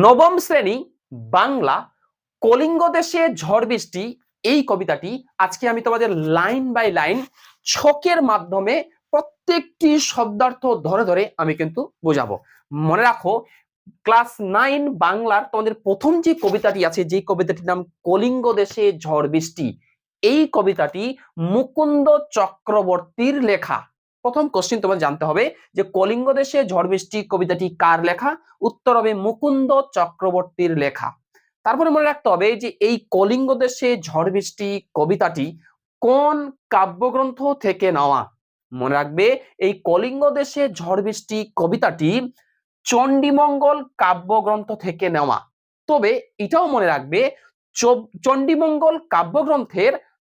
নবম শ্রেণি, বাংলা, কলিঙ্গ দেশে ঝড় বৃষ্টি, এই কবিতাটি আজকে আমি তোমাদের লাইন বাই লাইন ছকের মাধ্যমে প্রত্যেকটি শব্দার্থ ধরে ধরে আমি কিন্তু বোঝাবো। মনে রাখো, ক্লাস নাইন বাংলার তোমাদের প্রথম যে কবিতাটি আছে, যে কবিতাটির নাম কলিঙ্গ দেশে ঝড় বৃষ্টি, এই কবিতাটি মুকুন্দ চক্রবর্তীর লেখা। প্রথম কোশ্চিন তোমার জানতে হবে যে কলিঙ্গ দেশে ঝড় বৃষ্টি কবিতাটি কার লেখা? উত্তর হবে মুকুন্দ চক্রবর্তীর লেখা। তারপরে মনে রাখতে হবে যে এই কলিঙ্গ দেশে ঝড় বৃষ্টি কবিতাটি কোন কাব্যগ্রন্থ থেকে নেওয়া? মনে রাখবে এই কলিঙ্গ দেশে ঝড় বৃষ্টি কবিতাটি চণ্ডীমঙ্গল কাব্যগ্রন্থ থেকে নেওয়া। তবে এটাও মনে রাখবে চণ্ডীমঙ্গল কাব্যগ্রন্থের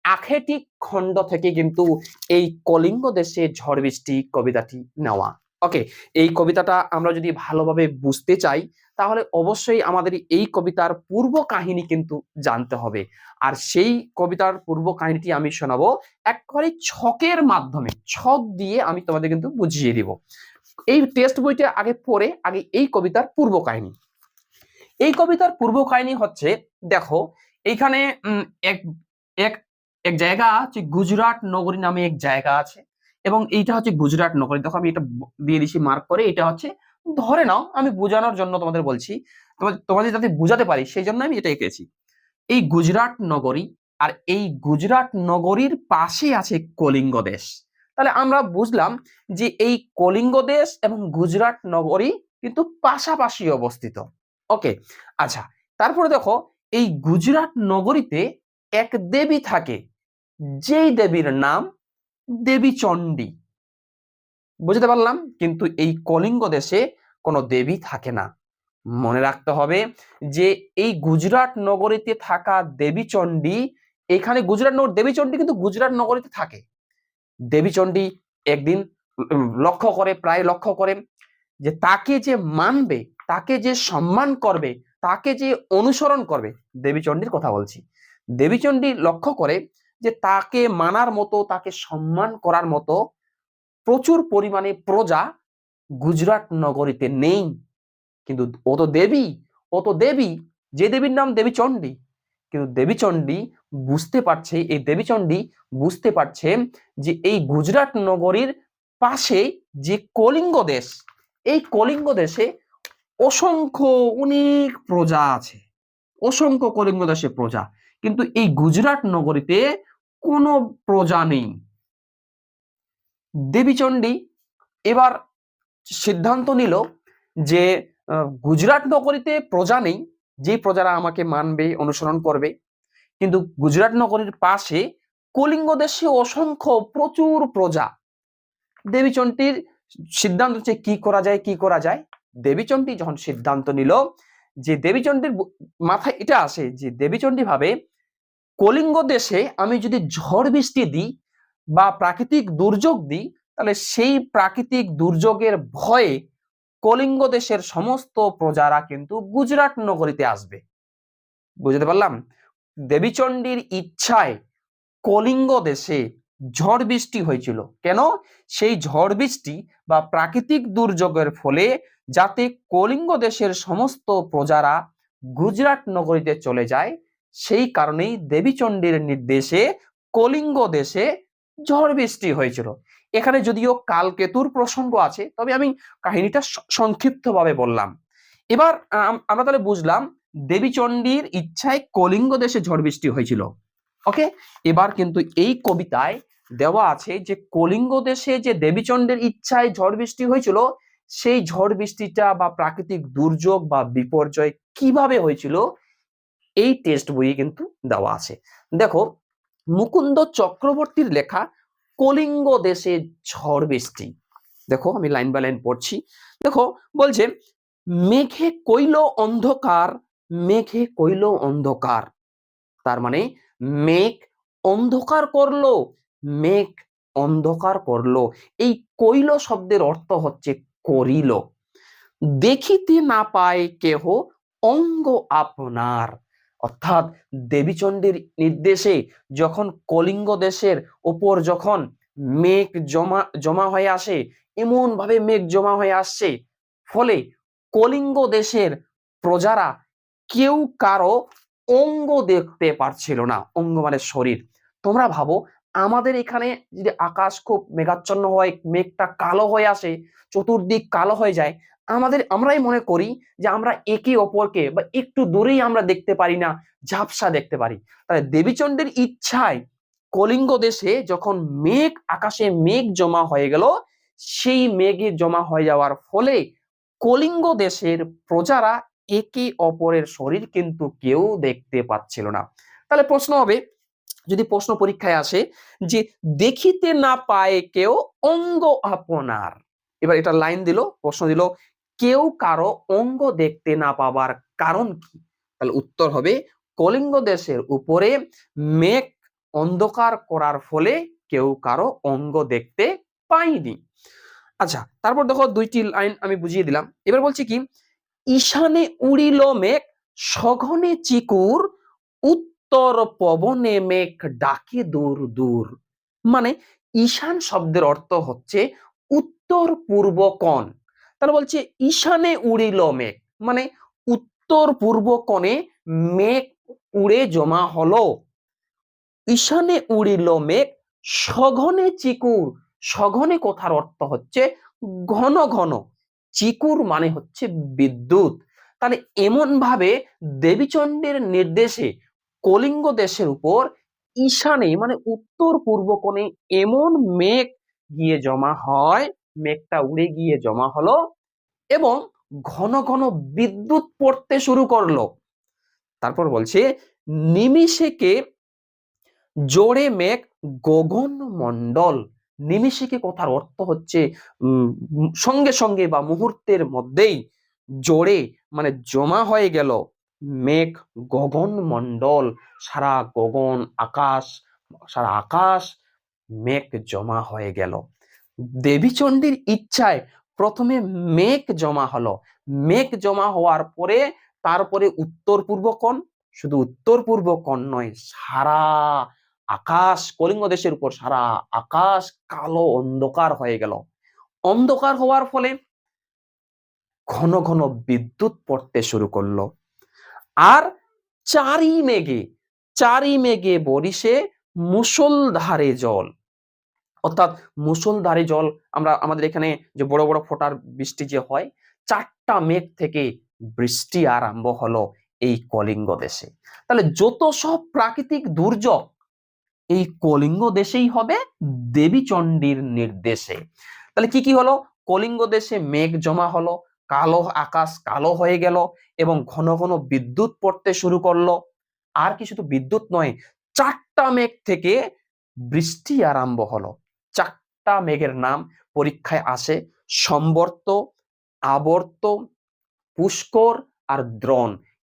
আখেটি খণ্ড থেকে কিন্তু এই কলিঙ্গ দেশে ঝড় বৃষ্টি কবিতাটি নেওয়া। ওকে এই কবিতাটা আমরা যদি ভালোভাবে বুঝতে চাই, তাহলে অবশ্যই আমাদের এই কবিতার পূর্ব কাহিনী কিন্তু জানতে হবে। আর সেই কবিতার পূর্ব কাহিনীটি আমি শোনাবো একবারে ছকের মাধ্যমে, ছক দিয়ে আমি তোমাদের কিন্তু বুঝিয়ে দিব। এই টেক্সট বইটা আগে পড়ে, আগে এই কবিতার পূর্ব কাহিনী। এই কবিতার পূর্ব কাহিনী হচ্ছে, দেখো, এইখানে এক এক এক জায়গা হচ্ছে গুজরাট নগরী নামে এক জায়গা আছে এবং এইটা হচ্ছে গুজরাট নগরী। দেখো আমি এটা দিয়ে দিছি মার্ক করে, এটা হচ্ছে ধরে নাও, আমি বোঝানোর জন্য তোমাদের বলছি তোমাদের যাতে বোঝাতে পারি সেই জন্য আমি এটা এঁকেছি। এই গুজরাট নগরী আর এই গুজরাট নগরীর পাশে আছে কলিঙ্গ দেশ। তাহলে আমরা বুঝলাম যে এই কলিঙ্গ দেশ এবং গুজরাট নগরী কিন্তু পাশাপাশি অবস্থিত। ওকে আচ্ছা তারপরে দেখো, এই গুজরাট নগরীতে এক দেবী থাকে। যেই দেবীর নাম দেবী চণ্ডী। বুঝতে পারলাম? কিন্তু এই কলিঙ্গ দেশে কোনো দেবী থাকে না। মনে রাখতে হবে যে এই গুজরাট নগরীতে থাকা দেবী চণ্ডী এখানে গুজরাট নগর দেবী চণ্ডী কিন্তু গুজরাট নগরীতে থাকে। দেবী চণ্ডী একদিন লক্ষ্য করে প্রায় লক্ষ্য করে যে তাকে যে মানবে তাকে যে সম্মান করবে তাকে যে অনুসরণ করবে দেবীচণ্ডীর কথা বলছি। দেবীচণ্ডী লক্ষ্য করে যে তাকে মানার মতো, তাকে সম্মান করার মতো প্রচুর পরিমাণে প্রজা গুজরাট নগরীতে নেই। কিন্তু ও তো দেবী, ও তো দেবী, যে দেবীর নাম দেবীচণ্ডী কিন্তু দেবীচণ্ডী বুঝতে পারছে, এই দেবীচণ্ডী বুঝতে পারছে যে এই গুজরাট নগরীর পাশে যে কলিঙ্গ দেশ, এই কলিঙ্গ দেশে অসংখ্য অনেক প্রজা আছে। অসংখ্য কলিঙ্গ দেশে প্রজা। কিন্তু এই গুজরাট নগরীতে কোনো প্রজা নেই। দেবীচণ্ডী এবার সিদ্ধান্ত নিল যে গুজরাট নগরীতে প্রজা নেই যে প্রজারা আমাকে মানবে, অনুসরণ করবে। কিন্তু গুজরাট নগরীর পাশে কলিঙ্গ দেশে অসংখ্য প্রচুর প্রজা। দেবীচণ্ডীর সিদ্ধান্ত হচ্ছে কি করা যায়, কি করা যায় দেবীচণ্ডী যখন সিদ্ধান্ত নিল যে দেবীচণ্ডীর মাথায় এটা আসে যে দেবীচণ্ডী ভাবে কলিঙ্গ দেশে আমি যদি ঝড় বৃষ্টি দিই বা প্রাকৃতিক দুর্যোগ দিই, তাহলে সেই প্রাকৃতিক দুর্যোগের ভয়ে কলিঙ্গ দেশের সমস্ত প্রজারা কিন্তু গুজরাট নগরীতে আসবে। বুঝতে পারলাম? দেবীচণ্ডীর ইচ্ছায় কলিঙ্গ দেশে ঝড় বৃষ্টি হয়েছিল। কেন? সেই ঝড় বৃষ্টি বা প্রাকৃতিক দুর্যোগের ফলে যাতে কলিঙ্গ দেশের সমস্ত প্রজারা গুজরাট নগরীতে চলে যায় সেই কারণেই দেবীচণ্ডীর নির্দেশে কলিঙ্গ দেশে ঝড় বৃষ্টি হয়েছিল। এখানে যদিও কালকেতুর প্রসঙ্গ আছে, তবে আমি কাহিনীটা সংক্ষিপ্তভাবে বললাম। এবার আম- আমরা তাহলে বুঝলাম দেবীচণ্ডীর ইচ্ছায় কলিঙ্গ দেশে ঝড় বৃষ্টি হয়েছিল। ওকে? এবার কিন্তু এই কবিতায় দেওয়া আছে যে কলিঙ্গ দেশে যে দেবীচণ্ডের ইচ্ছায় ঝড় বৃষ্টি হয়েছিল, সেই ঝড় বৃষ্টিটা বা প্রাকৃতিক দুর্যোগ বা বিপর্যয় কীভাবে হয়েছিল এই টেক্সট বইয়ে কিন্তু দেওয়া আছে। দেখো, মুকুন্দ চক্রবর্তীর লেখা কলিঙ্গ দেশে ঝড় বৃষ্টি। দেখো, আমি লাইন বাই লাইন পড়ছি। দেখো, বলছে, মেঘে কইল অন্ধকার, মেঘে কইল অন্ধকার। তার মানে মেঘ অন্ধকার করল, মেঘ অন্ধকার করল। এই কইল শব্দের অর্থ হচ্ছে করিল। দেখিতে না পায় কেহ অঙ্গ আপনার। অর্থাৎ দেবীচণ্ডীর নির্দেশে যখন কলিঙ্গ দেশের ওপর যখন মেঘ জমা জমা হয়ে আসে এমন ভাবে মেঘ জমা হয়ে আসছে, ফলে কলিঙ্গ দেশের প্রজারা কেউ কারও অঙ্গ দেখতে পারছিল না, অঙ্গ মানে শরীর। তোমরা ভাবো, আমাদের এখানে যদি আকাশ খুব মেঘাচ্ছন্ন হয়, মেঘটা কালো হয়ে আসে, চতুর্দিক কালো হয়ে যায় আমাদের আমরাই মনে করি যে আমরা একে অপরকে বা একটু দূরেই আমরা দেখতে পারি না, ঝাপসা দেখতে পারি। তাহলে দেবীচন্ডের ইচ্ছায় কলিঙ্গ দেশে যখন মেঘ, আকাশে মেঘ জমা হয়ে গেল, সেই মেঘে জমা হয়ে যাওয়ার ফলে কলিঙ্গ দেশের প্রজারা একে অপরের শরীর কিন্তু কেউ দেখতে পাচ্ছিল না। তাহলে প্রশ্ন হবে, যদি প্রশ্ন পরীক্ষায় আসে যে দেখিতে না পায় কেউ অঙ্গ আপনার। এবার এটা লাইন দিল, প্রশ্ন দিল কেউ কারও অঙ্গ দেখতে না পাবার কারণ কি? তাহলে উত্তর হবে, কলিঙ্গ দেশের উপরে মেঘ অন্ধকার করার ফলে কেউ কারও অঙ্গ দেখতে পায়নি। আচ্ছা তারপর দেখো দুইটি লাইন আমি বুঝিয়ে দিলাম। এবার বলছি কি, ঈশানে উড়িল মেঘ, সঘনে চিকুর, উত্তর পবনে মেঘ ডাকে দূর দূর। মানে ঈশান শব্দের অর্থ হচ্ছে উত্তর পূর্ব কোণ। তাহলে বলছে, ঈশানে উড়িল মেঘ। মানে উত্তর পূর্ব কোণে মেঘ উড়ে জমা হলো। ঈশানে উড়িল মেঘ, সঘনে চিকুর। সঘনে কথার অর্থ হচ্ছে ঘন ঘন। চিকুর মানে হচ্ছে বিদ্যুৎ। তাহলে এমন ভাবে দেবীচন্ডের নির্দেশে কলিঙ্গ দেশের উপর ঈশানে মানে উত্তর পূর্ব কোণে এমন মেঘ গিয়ে জমা হয় মেঘটা উড়ে গিয়ে জমা হলো এবং ঘন ঘন বিদ্যুৎ পড়তে শুরু করল। তারপর বলছে, নিমিষেকে জোরে মেঘ গগন মণ্ডল নিমিষেকে কথার অর্থ হচ্ছে সঙ্গে সঙ্গে বা মুহূর্তের মধ্যেই জোরে মানে জমা হয়ে গেল মেঘ গগন মণ্ডল সারা গগন, আকাশ, সারা আকাশ মেঘ জমা হয়ে গেল। দেবীচণ্ডীর ইচ্ছায় প্রথমে মেঘ জমা হলো। মেঘ জমা হওয়ার পরে তারপরে উত্তর পূর্ব কোণ। শুধু উত্তর পূর্ব কোণ নয়, সারা আকাশ, কলিঙ্গ দেশের উপর সারা আকাশ কালো অন্ধকার হয়ে গেল। অন্ধকার হওয়ার ফলে ঘন ঘন বিদ্যুৎ পড়তে শুরু করল। আর চারি মেঘে চারি মেঘে বরিশে মুসলধারে জল। অর্থাৎ মুসলধারে জল আমরা আমাদের এখানে যে বড় বড় ফোটার বৃষ্টি যে হয়, চারটা মেঘ থেকে বৃষ্টি আরম্ভ হলো এই কলিঙ্গ দেশে। তাহলে যত সব প্রাকৃতিক দুর্যোগ এই কলিঙ্গ দেশেই হবে, দেবীচণ্ডীর নির্দেশে। তাহলে কি কি হলো? কলিঙ্গ দেশে মেঘ জমা হলো, কালো আকাশ কালো হয়ে গেল এবং ঘন ঘন বিদ্যুৎ পড়তে শুরু করল। আর কি শুধু বিদ্যুৎ নয়, চারটা মেঘ থেকে বৃষ্টি আরম্ভ হলো। চারটা মেঘের নাম পরীক্ষায় আসে। সম্বর্ত, আবর্ত, পুষ্কর আর দ্রোণ।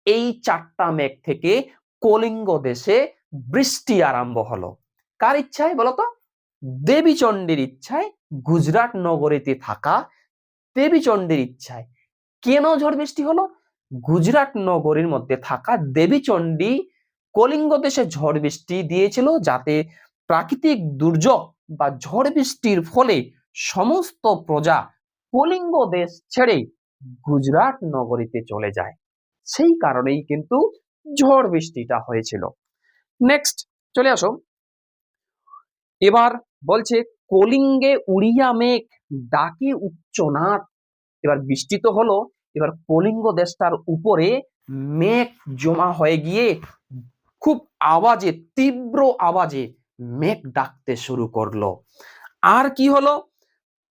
এই চারটা মেঘ থেকে কলিঙ্গ দেশে বৃষ্টি আরম্ভ হলো। কার ইচ্ছায় বলতো? দেবীচণ্ডীর ইচ্ছায় গুজরাট নগরীতে থাকা দেবীচণ্ডীর ইচ্ছায়। কেন ঝড় বৃষ্টি হলো? গুজরাট নগরীর মধ্যে থাকা দেবীচণ্ডী কলিঙ্গ দেশে ঝড় বৃষ্টি দিয়েছিল যাতে প্রাকৃতিক দুর্যোগ বা ঝড় বৃষ্টির ফলে সমস্ত প্রজা কলিঙ্গ দেশ ছেড়ে গুজরাট নগরীতে চলে যায়। সেই কারণেই কিন্তু ঝড় বৃষ্টিটা হয়েছিল। নেক্সট চলে আসো। এবার বলছে, কলিঙ্গে উড়িয়া মেঘ ডাকে উচ্চনাথ এবার বৃষ্টি তো হলো, এবার কলিঙ্গ দেশটার উপরে মেঘ জমা হয়ে গিয়ে খুব আওয়াজে, তীব্র আওয়াজে মেঘ ডাকতে শুরু করল। আর কি হলো?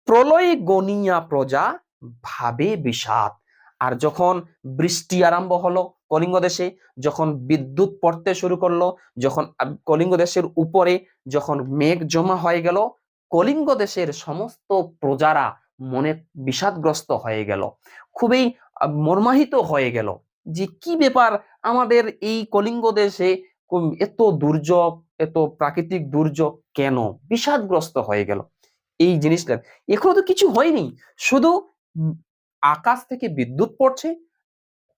প্রলয় গনিয়া প্রজা ভাবে বিষাদ। আর যখন বৃষ্টি আরম্ভ হলো কলিঙ্গ দেশে, যখন বিদ্যুৎ পড়তে শুরু করল, যখন কলিঙ্গ দেশের উপরে যখন মেঘ জমা হয়ে গেল, কলিঙ্গ দেশের সমস্ত প্রজারা মনে বিষাদগ্রস্ত হয়ে গেল। খুবই মর্মাহিত হয়ে গেল। যে কি ব্যাপার আমাদের এই কলিঙ্গ দেশে এত দুর্যোগ এত প্রাকৃতিক দুর্যোগ কেন? বিষাদগ্রস্ত হয়ে গেল। এই জিনিসটা এখনও তো কিছু হয়নি। শুধু আকাশ থেকে বিদ্যুৎ পড়ছে,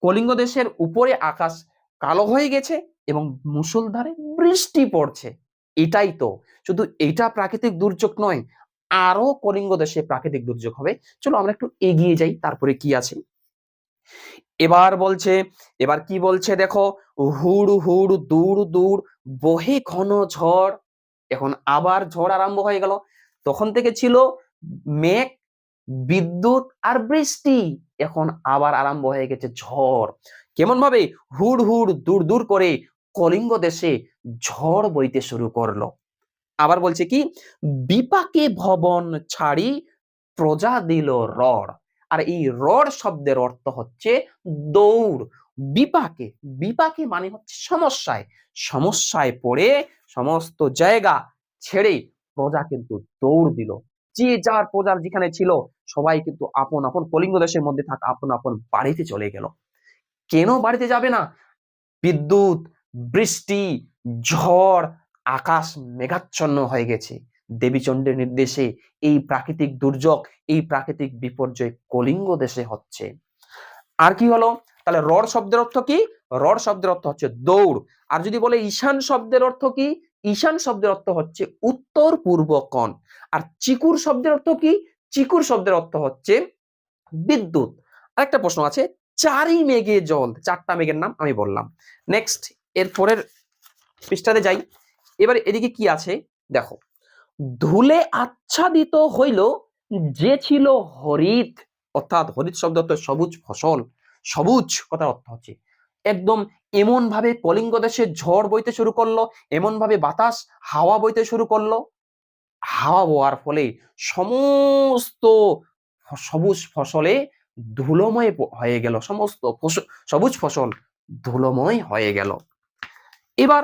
কলিঙ্গ দেশের উপরে আকাশ কালো হয়ে গেছে এবং মুষলধারে বৃষ্টি পড়ছে। এটাই তো। শুধু এটা প্রাকৃতিক দুর্যোগ নয়, আরও কলিঙ্গ দেশে প্রাকৃতিক দুর্যোগ হবে। চলো আমরা একটু এগিয়ে যাই, তারপরে কি আছে? এবার বলছে, এবার কি বলছে দেখো? হুড় হুড় দূর দূর বহে ঘন ঝড়। এখন আবার ঝড় আরম্ভ হয়ে গেল। তখন থেকে ছিল মেঘ, বিদ্যুৎ আর বৃষ্টি। এখন আবার আরম্ভ হয়ে গেছে ঝড়। কেমন ভাবে হুড় হুড় দূর দূর করে কলিঙ্গ দেশে ঝড় বইতে শুরু করল। আবার বলছে কি? বিপাকে ভবন ছাড়ি প্রজা দিল রড়। আর এই রড় শব্দের অর্থ হচ্ছে দৌড়। বিপাকে বিপাকে মানে হচ্ছে সমস্যায়। সমস্যায় পড়ে সমস্ত জায়গা ছেড়ে প্রজা কিন্তু দৌড় দিল। যে যার প্রজার যেখানে ছিল, সবাই কিন্তু আপন আপন কলিঙ্গ দেশের মধ্যে থাকা, আপন আপন বাড়িতে চলে গেল। কেন বাড়িতে যাবে না? বিদ্যুৎ, বৃষ্টি, ঝড়, আকাশ মেঘাচ্ছন্ন হয়ে গেছে। দেবীচণ্ডের নির্দেশে এই প্রাকৃতিক দুর্যোগ, এই প্রাকৃতিক বিপর্যয় কলিঙ্গ দেশে হচ্ছে। আর কি হলো? তাহলে রড শব্দের অর্থ কি? রড শব্দের অর্থ হচ্ছে দৌড়। আর যদি বলে ঈশান শব্দের অর্থ কি? ঈশান শব্দের অর্থ হচ্ছে উত্তর পূর্ব কোণ। আর চিকুর শব্দের অর্থ কি? চিকুর শব্দের অর্থ হচ্ছে বিদ্যুৎ। আরেকটা প্রশ্ন আছে চারি মেঘে জল, চারটা মেঘের নাম আমি বললাম। নেক্সট এর পরের পৃষ্ঠাতে যাই। এবার এদিকে কি আছে? দেখো ধুলে আচ্ছাদিত হইল যে ছিল হরিত। অর্থাৎ হরিত শব্দ অর্থ সবুজ ফসল। সবুজ কথার অর্থ হচ্ছে, একদম এমন ভাবে কলিঙ্গ দেশে ঝড় বইতে শুরু করল এমন ভাবে বাতাস, হাওয়া বইতে শুরু করল। হাওয়া বওয়ার ফলে সমস্ত সবুজ ফসলে ধুলোময় হয়ে গেল। সমস্ত সবুজ ফসল ধুলোময় হয়ে গেল। এবার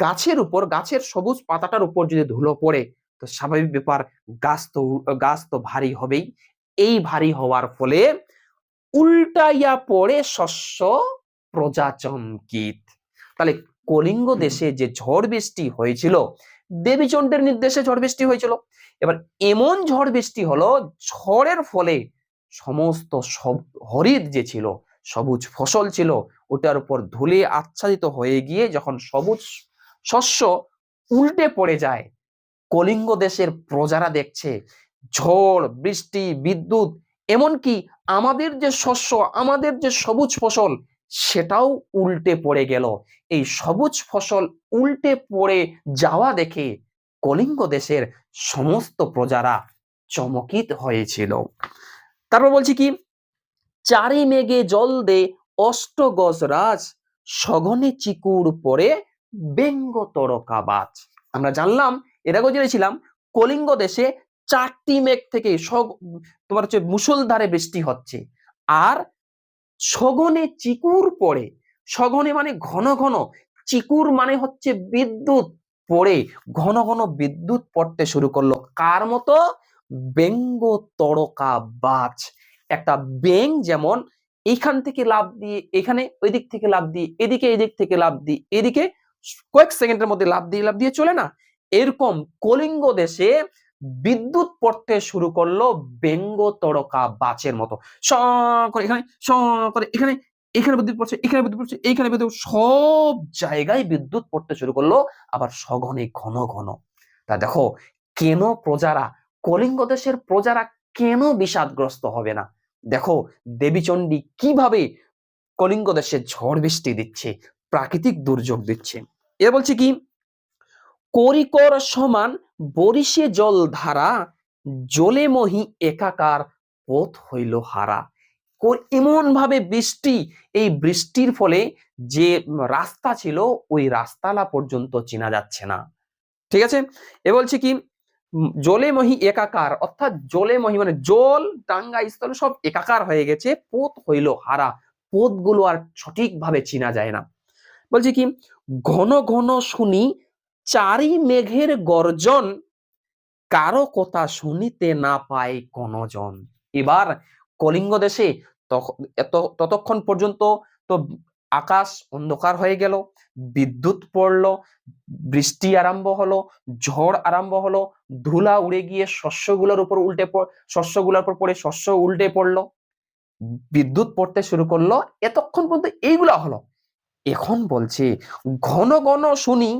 গাছের উপর গাছের সবুজ পাতাটার উপর যদি ধুলো পড়ে তো স্বাভাবিক ব্যাপার গাছ তো গাছ তো ভারী হবেই। এই ভারী হওয়ার ফলে উল্টাইয়া পড়ে শস্য প্রজা চমকিত তাহলে কলিঙ্গ দেশে যে ঝড় বৃষ্টি হয়েছিল দেবীচণ্ডের নির্দেশে ঝড় বৃষ্টি হয়েছিল। এবার এমন ঝড় বৃষ্টি হলো ঝড়ের ফলে সমস্ত সব হরিদ যে ছিল সবুজ ফসল ছিল ওটার উপর ধুলে আচ্ছাদিত হয়ে গিয়ে যখন সবুজ শস্য উল্টে পড়ে যায়। কলিঙ্গ দেশের প্রজারা দেখছে, ঝড়, বৃষ্টি, বিদ্যুৎ, এমনকি আমাদের যে শস্য, আমাদের যে সবুজ ফসল, সেটাও উল্টে পড়ে গেল। এই সবুজ ফসল উল্টে পড়ে যাওয়া দেখে কলিঙ্গ দেশের সমস্ত প্রজারা চমকিত হয়েছিল। তারপর বলছি কি? চারি মেঘে জল দে অষ্টগজ রাজ সঘনে চিকুর পরে ব্যঙ্গ তরকাবাজ। আমরা জানলাম, এর আগেও জেনেছিলাম, কলিঙ্গ দেশে চারটি মেঘ থেকে তোমার হচ্ছে মুষলধারে বৃষ্টি হচ্ছে। আর সঘনে চিকুর পড়ে। সঘনে মানে ঘন ঘন। চিকুর মানে হচ্ছে বিদ্যুৎ পড়ে। ঘন ঘন বিদ্যুৎ পড়তে শুরু করল। কার মতো? ব্যঙ্গ তড়কা বাজ একটা ব্যাং যেমন এইখান থেকে লাভ দিয়ে, এখানে ওই দিক থেকে লাভ দিয়ে, এদিকে এদিক থেকে লাভ দিয়ে, এদিকে কয়েক সেকেন্ডের মধ্যে লাভ দিয়ে লাভ দিয়ে চলে না? এরকম কলিঙ্গ দেশে বিদ্যুৎ পড়তে শুরু করল ব্যঙ্গ তরকা বাচের মতো। করে এখানে এখানে এখানে বিদ্যুৎ পড়ছে, এখানে বিদ্যুৎ পড়ছে এইখানে বিদ্যুৎ সব জায়গায় বিদ্যুৎ পড়তে শুরু করল আবার সঘনে ঘন ঘন। তা দেখো, কেন প্রজারা, কলিঙ্গ দেশের প্রজারা কেন বিষাদগ্রস্ত হবে না? দেখো, দেবীচণ্ডী কীভাবে কলিঙ্গ দেশে ঝড় বৃষ্টি দিচ্ছে, প্রাকৃতিক দুর্যোগ দিচ্ছে। এ বলছে কি? করিকর সমান বরিশে জল ধারা জলে মহি একাকার পথ হইল হারা। এমন ভাবে বৃষ্টি, এই বৃষ্টির ফলে যে রাস্তা ছিল, ওই রাস্তালা পর্যন্ত চেনা যাচ্ছে না। ঠিক আছে? এ বলছে কি? জলে মহি একাকার, অর্থাৎ জলে মহি মানে জল, ডাঙ্গা, স্থল সব একাকার হয়ে গেছে, পথ হইল হারা। পথগুলো আর সঠিকভাবে চিনা যায় না। বলছে কি, ঘন ঘন শুনি চারি মেঘের গর্জন, কারও কথা শুনিতে না পায় কোনজন। এবার কলিঙ্গ দেশে ততক্ষণ পর্যন্ত তো আকাশ অন্ধকার হয়ে গেল, বিদ্যুৎ পড়ল, বৃষ্টি আরম্ভ হলো, ঝড় আরম্ভ হলো, ধুলা উড়ে গিয়ে শস্যগুলোর উপর উল্টে শস্যগুলোর উপর পড়ে শস্য উল্টে পড়ল, বিদ্যুৎ পড়তে শুরু করল, এতক্ষণ পর্যন্ত এইগুলা হলো। এখন বলছে, ঘন ঘন শুনি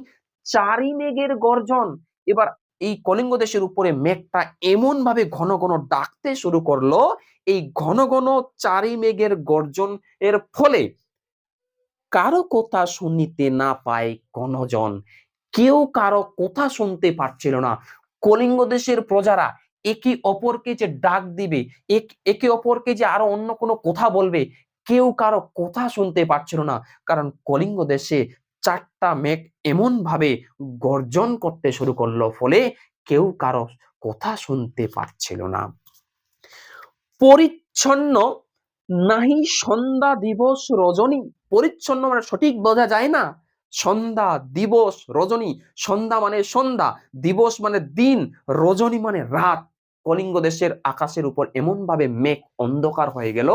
চারি মেঘের গর্জন। এবার এই কলিঙ্গ দেশের উপরে মেঘটা এমন ভাবে ঘন ঘন ডাকতে শুরু করল, এই ঘন ঘন চারি মেঘের গর্জন এর ফলে কারও কথা শুনিতে না পায় গণজন। কেউ কারও কথা শুনতে পারছিল না। কলিঙ্গ দেশের প্রজারা একে অপরকে যে ডাক দিবে একে অপরকে যে আরও অন্য কোনো কথা বলবে কেউ কারও কথা শুনতে পারছিল না। কারণ কলিঙ্গ দেশে চারটা মেঘ এমন ভাবে গর্জন করতে শুরু করল, ফলে কেউ কারও কথা শুনতে পারছিল না। পরিচ্ছন্ন নাহি সন্ধ্যা দিবস রজনী। পরিচ্ছন্ন মানে সঠিক বোঝা যায় না। সন্ধ্যা দিবস রজনী। সন্ধ্যা মানে সন্ধ্যা, দিবস মানে দিন, রজনী মানে রাত। কলিঙ্গ দেশের আকাশের উপর এমন ভাবে মেঘ অন্ধকার হয়ে গেল,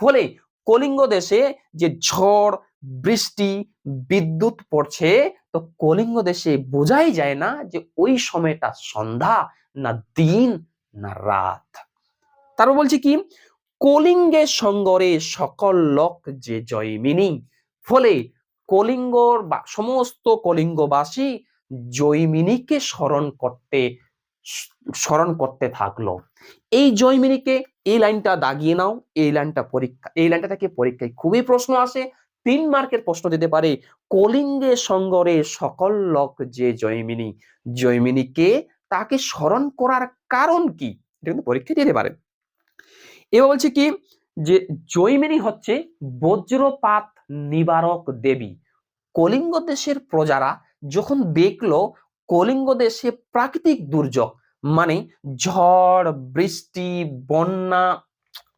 ফলে কলিঙ্গ দেশে যে ঝড়, বৃষ্টি, বিদ্যুৎ পড়ছে, তো কলিঙ্গ দেশে বোঝাই যায় না যে ওই সময়টা সন্ধ্যা না দিন না রাত। তারপর বলছি কি? কলিঙ্গের সঙ্গরে সকল লোক যে জয়মিনী, ফলে কলিঙ্গর বা সমস্ত কলিঙ্গবাসী জয়মিনীকে স্মরণ করতে স্মরণ করতে থাকল। এই জয়মিনীকে এই লাইনটা দাগিয়ে নাও, এই লাইনটা পরীক্ষা, এই লাইনটা থেকে পরীক্ষায় খুবই প্রশ্ন আসে। তিন মার্কের প্রশ্ন দিতে পারে, কলিঙ্গে সঙ্গরে সকল লোক যে জয়মিনী, জয়মিনীকে তাকে স্মরণ করার কারণ কি? এটা কিন্তু পরীক্ষা দিতে পারে। এবার বলছে কি, যে জৈমিনী হচ্ছে বজ্রপাত নিবারক দেবী। কলিঙ্গ দেশের প্রজারা যখন দেখল কলিঙ্গ দেশে প্রাকৃতিক দুর্যোগ মানে ঝড়, বৃষ্টি, বন্যা,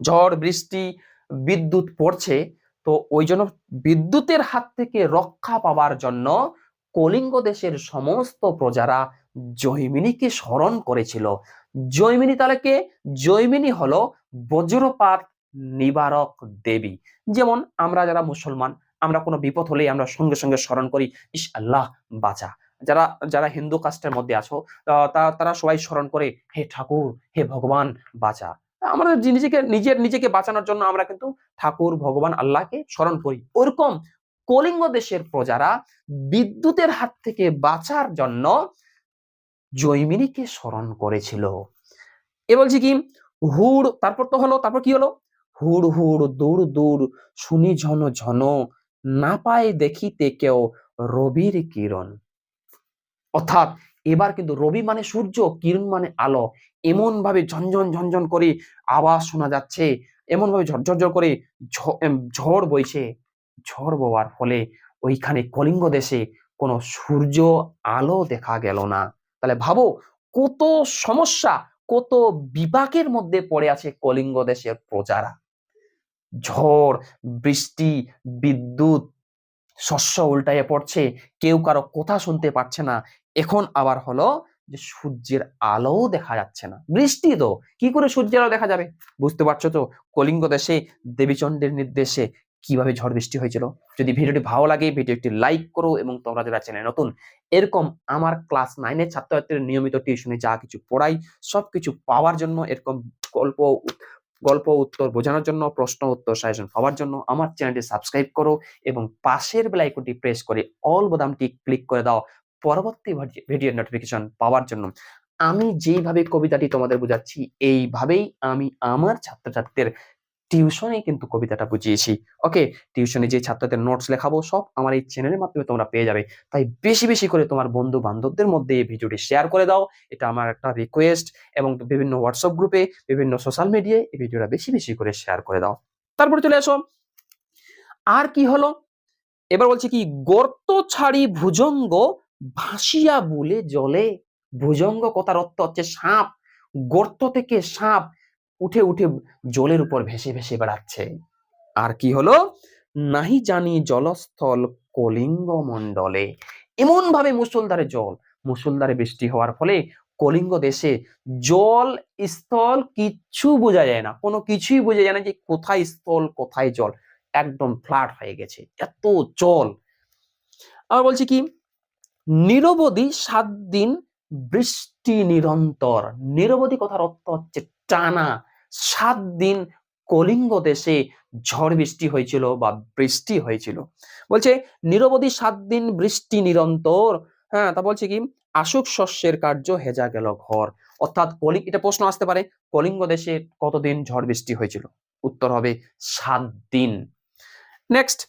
ঝড়, বৃষ্টি, বিদ্যুৎ পড়ছে, তো ওই জন্য বিদ্যুতের হাত থেকে রক্ষা পাওয়ার জন্য কলিঙ্গ দেশের সমস্ত প্রজারা জৈমিনীকে স্মরণ করেছিল। জৈমিনী তাহলে জৈমিনী হলো বজ্রপাত নিবারক দেবী। যেমন আমরা যারা মুসলমান, আমরা কোনো বিপদ হলেই আমরা সঙ্গে সঙ্গে স্মরণ করি ইস আল্লাহ, বাঁচা। যারা যারা হিন্দু কাস্টের মধ্যে আছো তারা সবাই স্মরণ করে, হে ঠাকুর, হে ভগবান, বাঁচা। আমাদের যে নিজেকে, নিজের, নিজেকে বাঁচানোর জন্য আমরা কিন্তু ঠাকুর, ভগবান, আল্লাহকে স্মরণ করি। ওরকম কলিঙ্গ দেশের প্রজারা বিদ্যুতের হাত থেকে বাঁচার জন্য জৈমিনীকে স্মরণ করেছিল। এ বলছি কি? হুড়, তারপর তো হলো, তারপর কি হলো? হুড় হুড়, দূর দূর, শুনি ঝন ঝন, না পায় দেখিতে কেউ রবির কিরণ। অর্থাৎ এবার কিন্তু রবি মানে সূর্য, কিরণ মানে আলো। এমন ভাবে ঝনঝন ঝনঝন করে আওয়াজ শোনা যাচ্ছে এমন ভাবে ঝরঝর করে ঝড় বইছে। ঝড় বওয়ার ফলে ওইখানে কলিঙ্গ দেশে কোনো সূর্য আলো দেখা গেল না। তাহলে ভাবো, কত সমস্যা, কত বিপাকের মধ্যে পড়ে আছে কলিঙ্গ দেশের প্রজারা। ঝড়, বৃষ্টি, বিদ্যুৎ, শস্য উল্টাইয়ে পড়ছে, কেউ কারও কথা শুনতে পারছে না এখন আবার হলো যে সূর্যের আলোও দেখা যাচ্ছে না। বৃষ্টি তো, কি করে সূর্যের আলো দেখা যাবে? বুঝতে পারছ তো? কলিঙ্গ দেশে, দেবীচন্দ্রের নির্দেশে কীভাবে ঝড় বৃষ্টি হয়েছিল? যদি ভিডিওটি ভালো লাগে, ভিডিওটি লাইক করো এবং তোমরা যারা চ্যানেল নতুন, এরকম আমার ক্লাস নাইনের ছাত্রছাত্রীর নিয়মিত টিউশনে যা কিছু পড়াই, সবকিছু পাওয়ার জন্য, এরকম গল্প গল্প উত্তর বোঝানোর জন্য, প্রশ্ন উত্তর সাজেশন পাওয়ার জন্য আমার চ্যানেলটি সাবস্ক্রাইব করো এবং পাশের বেল আইকনটি প্রেস করে অল বোতামটি ক্লিক করে দাও। পরবর্তী ভিডিওর নোটিফিকেশন পাওয়ার জন্য আমি যেইভাবে কবিতাটি তোমাদের বোঝাচ্ছি, এইভাবেই আমি আমার ছাত্রছাত্রীদের টিউশনে কিন্তু কবিতাটা বুঝিয়েছি। ওকে টিউশনে যে ছাত্রদের নোটস লেখাবো, সব আমার এই চ্যানেলের মাধ্যমে তোমরা পেয়ে যাবে। তাই বেশি বেশি করে তোমার বন্ধু বান্ধবদের মধ্যে এই ভিডিওটি শেয়ার করে দাও। এটা আমার একটা রিকোয়েস্ট এবং বিভিন্ন হোয়াটসঅ্যাপ গ্রুপে বিভিন্ন সোশ্যাল মিডিয়ায় এই ভিডিওটা বেশি বেশি করে শেয়ার করে দাও। তারপরে চলে আসো। আর কি হলো? এবার বলছে কি, গর্ত ছাড়ি ভুজঙ্গ ভাসিয়া বলে জলে ভুজঙ্গ কথার অর্থ হচ্ছে সাপ। গর্ত থেকে সাপ উঠে উঠে জলের উপর ভেসে ভেসে বেড়াচ্ছে। আর কি হলো? নাহি জানি জলস্থল কলিঙ্গ মণ্ডলে। এমন ভাবে মুসলধারে জল মুসলধারে বৃষ্টি হওয়ার ফলে কলিঙ্গ দেশে জল, স্থল কিচ্ছু বোঝা যায় না। কোনো কিছুই বোঝা যায় না যে কোথায় স্থল, কোথায় জল। একদম ফ্ল্যাট হয়ে গেছে। এত জল। আবার বলছি কি? নিরবধি সাত দিন বৃষ্টি নিরন্তর। নিরবধি কথার অর্থ হচ্ছে টানা। সাত দিন কলিঙ্গ দেশে ঝড় বৃষ্টি হয়েছিল বা বৃষ্টি হয়েছিল। বলছে, নিরবধি সাত দিন বৃষ্টি নিরন্তর। হ্যাঁ তা বলছে কি? আসুক শস্যের কার্য হেজা গেল ঘর। অর্থাৎ কলিং, এটা প্রশ্ন আসতে পারে, কলিঙ্গ দেশে কতদিন ঝড় বৃষ্টি হয়েছিল? উত্তর হবে, সাত দিন। নেক্সট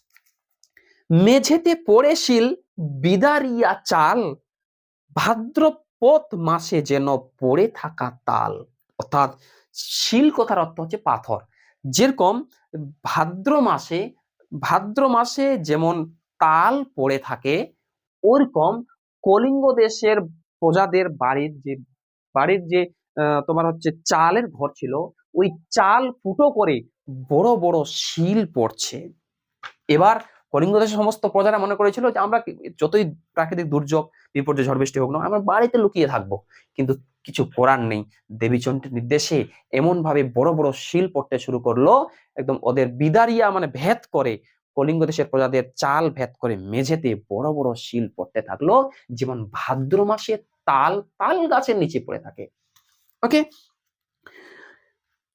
মেঝেতে পড়েছিল বিদারিয়া চাল ভাদ্রপদ মাসে যেন পড়ে থাকা তাল। অর্থাৎ শিল কথার অর্থ হচ্ছে পাথর। যেরকম ভাদ্র মাসে ভাদ্র মাসে যেমন তাল পড়ে থাকে, ওরকম কলিঙ্গ দেশের প্রজাদের বাড়ির যে বাড়ির যে তোমার হচ্ছে চালের ঘর ছিল, ওই চাল ফুটো করে বড় বড় শিল পড়ছে। এবার কলিঙ্গ দেশের সমস্ত প্রজারা মনে করেছিল যে আমরা যতই প্রাকৃতিক দুর্যোগ, বিপর্যয়, ঝড় বৃষ্টি হোক না আমরা বাড়িতে লুকিয়ে থাকব। কিন্তু কিছু করার নেই। দেবীচন্ডীর নির্দেশে এমন ভাবে বড় বড় শিল পড়তে শুরু করল। একদম ওদের বিদারিয়া মানে ভেদ করে কলিঙ্গ দেশের প্রজাদের চাল ভেদ করে মেঝেতে বড় বড় শিল পড়তে থাকল। যেমন ভাদ্র মাসে তাল তাল গাছের নিচে পড়ে থাকে। ওকে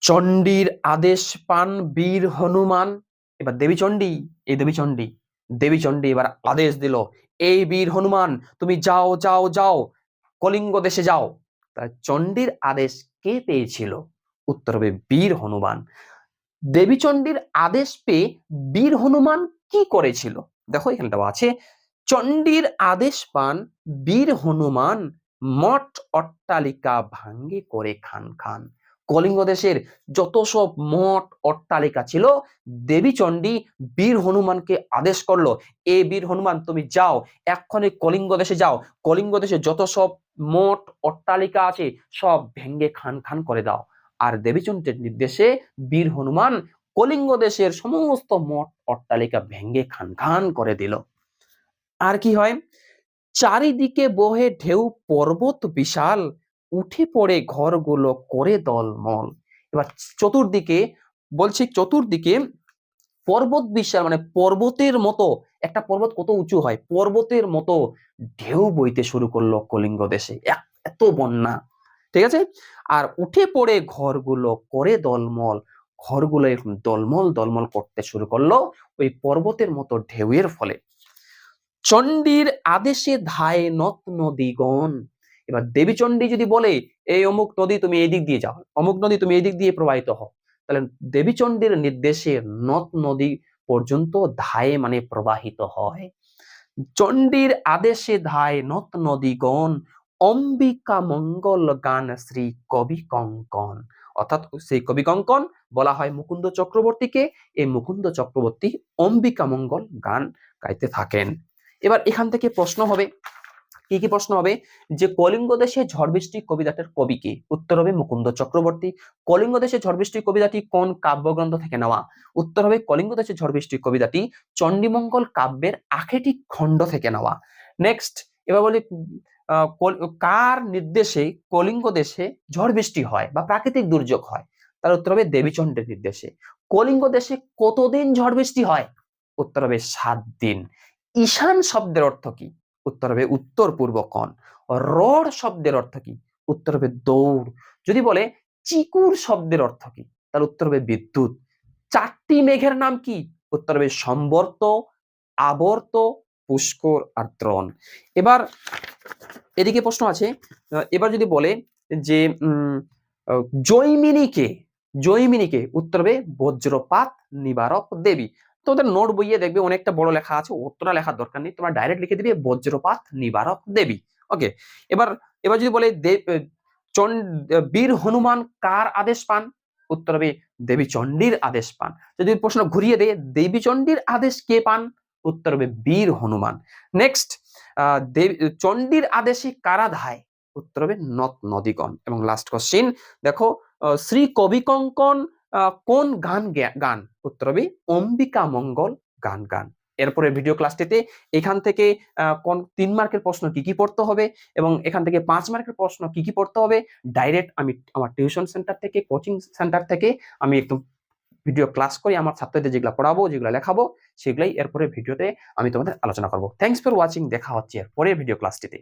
চণ্ডীর আদেশ পান বীর হনুমান। এবার দেবী চণ্ডী, এই দেবী চণ্ডী দেবী চণ্ডী এবার আদেশ দিল, এই বীর হনুমান, তুমি যাও যাও যাও, কলিঙ্গ দেশে যাও। তা চণ্ডীর আদেশ কে পেয়েছিল? উত্তর হবে বীর হনুমান। দেবী চণ্ডীর আদেশ পেয়ে বীর হনুমান কি করেছিল? দেখো এখানটা আছে, চণ্ডীর আদেশ পান, বীর হনুমান মঠ অট্টালিকা ভাঙ্গে করে খান খান। কলিঙ্গ দেশের যত সব মঠ অট্টালিকা ছিল দেবী চণ্ডী বীর হনুমানকে আদেশ করল, এ বীর হনুমান, তুমি যাও এক্ষণে কলিঙ্গ দেশে যাও কলিঙ্গ দেশে যত সব মঠ অট্টালিকা আছে, সব ভেঙ্গে খান খান করে দাও। আর দেবীচন্দ্রের নির্দেশে বীর হনুমান কলিঙ্গ দেশের সমস্ত মঠ অট্টালিকা ভেঙ্গে খান খান করে দিল। আর কি হয়? চারিদিকে বহে ঢেউ, পর্বত বিশাল। উঠে পড়ে ঘরগুলো করে দলমল এবার চতুর্দিকে, বলছি চতুর্দিকে, পর্বত বিশাল মানে পর্বতের মতো, একটা পর্বত কত উঁচু হয়, পর্বতের মতো ঢেউ বইতে শুরু করল কলিঙ্গ দেশে। এত বন্যা, ঠিক আছে? আর উঠে পড়ে ঘরগুলো করে দলমল ঘরগুলো দলমল দলমল করতে শুরু করল ওই পর্বতের মতো ঢেউয়ের ফলে। চণ্ডীর আদেশে ধায় নত নদীগণ এবার দেবী চণ্ডী যদি বলে, এই অমুক নদী তুমি এই দিক দিয়ে যাও, অমুক নদী তুমি এই দিক দিয়ে প্রবাহিত হও, তাহলে দেবী চণ্ডীর নির্দেশে নদ নদী পর্যন্ত ধায়ে মানে প্রবাহিত হয়। চণ্ডীর আদেশে ধায় নত নদীগণ, অম্বিকা মঙ্গল গান শ্রী কবি কঙ্কন। অর্থাৎ সেই কবি কঙ্কন বলা হয় মুকুন্দ চক্রবর্তীকে, এই মুকুন্দ চক্রবর্তী অম্বিকা মঙ্গল গান গাইতে থাকেন। এবার এখান থেকে প্রশ্ন হবে কি কি প্রশ্ন হবে? যে কলিঙ্গ দেশে ঝড় বৃষ্টি কবিতাটার কবি কে? উত্তর হবে মুকুন্দ চক্রবর্তী। কলিঙ্গ দেশে ঝড় বৃষ্টি কবিতাটি কোন কাব্যগ্রন্থ থেকে নেওয়া? উত্তর হবে কলিঙ্গ দেশে ঝড় বৃষ্টি কবিতাটি চণ্ডীমঙ্গল কাব্যের আখেটি খণ্ড থেকে নেওয়া। নেক্সট এবার বলি কার নির্দেশে কলিঙ্গ দেশে ঝড় বৃষ্টি হয় বা প্রাকৃতিক দুর্যোগ হয়? তার উত্তর হবে দেবীচন্দ্রের নির্দেশে। কলিঙ্গ দেশে কতদিন ঝড় বৃষ্টি হয়? উত্তর হবে সাত দিন। ঈশান শব্দের অর্থ কি? উত্তর হবে উত্তর পূর্ব কোণ। রড শব্দের অর্থ কি? উত্তর হবে দৌড়। যদি বলে চিকুর শব্দের অর্থ কি? তার উত্তর হবে বিদ্যুৎ। চারটি মেঘের নাম কি? উত্তর হবে সম্বর্ত, আবর্ত, পুষ্কর আর ত্রণ। এবার এদিকে প্রশ্ন আছে এবার যদি বলে যে জৈমিনীকে জৈমিনীকে উত্তর হবে বজ্রপাত নিবারক দেবী। তো ওদের নোট বইয়ে দেখবে অনেকটা বড় লেখা আছে, অতটা লেখার দরকার নেই। তোমরা ডাইরেক্ট লিখে দিবে, বজ্রপাত নিবারক দেবী। ওকে এবার এবার যদি বলে বীর হনুমান কার আদেশ পান? উত্তর হবে দেবী চণ্ডীর আদেশ পান। যদি প্রশ্ন ঘুরিয়ে দেয়, দেবী চণ্ডীর আদেশ কে পান? উত্তর হবে বীর হনুমান। নেক্সট দেবী, চণ্ডীর আদেশে কারা ধায় উত্তর হবে নদ নদীগণ। এবং লাস্ট কোশ্চিন দেখো শ্রী কবি কঙ্কন কোন গান গান? উত্তর হবে অম্বিকা মঙ্গল গান গান। এরপরে ভিডিও ক্লাসটিতে এখান থেকে কোন তিন মার্কের প্রশ্ন কি কি পড়তে হবে এবং এখান থেকে পাঁচ মার্কের প্রশ্ন কি কি পড়তে হবে ডাইরেক্ট আমি আমার টিউশন সেন্টার থেকে কোচিং সেন্টার থেকে আমি একদম ভিডিও ক্লাস করি আমার ছাত্রদের যেগুলো পড়াবো, যেগুলো লেখাবো, সেগুলাই এরপরে ভিডিওতে আমি তোমাদের আলোচনা করব। থ্যাংকস ফর ওয়াচিং দেখা হচ্ছে এরপরে ভিডিও ক্লাসটিতে।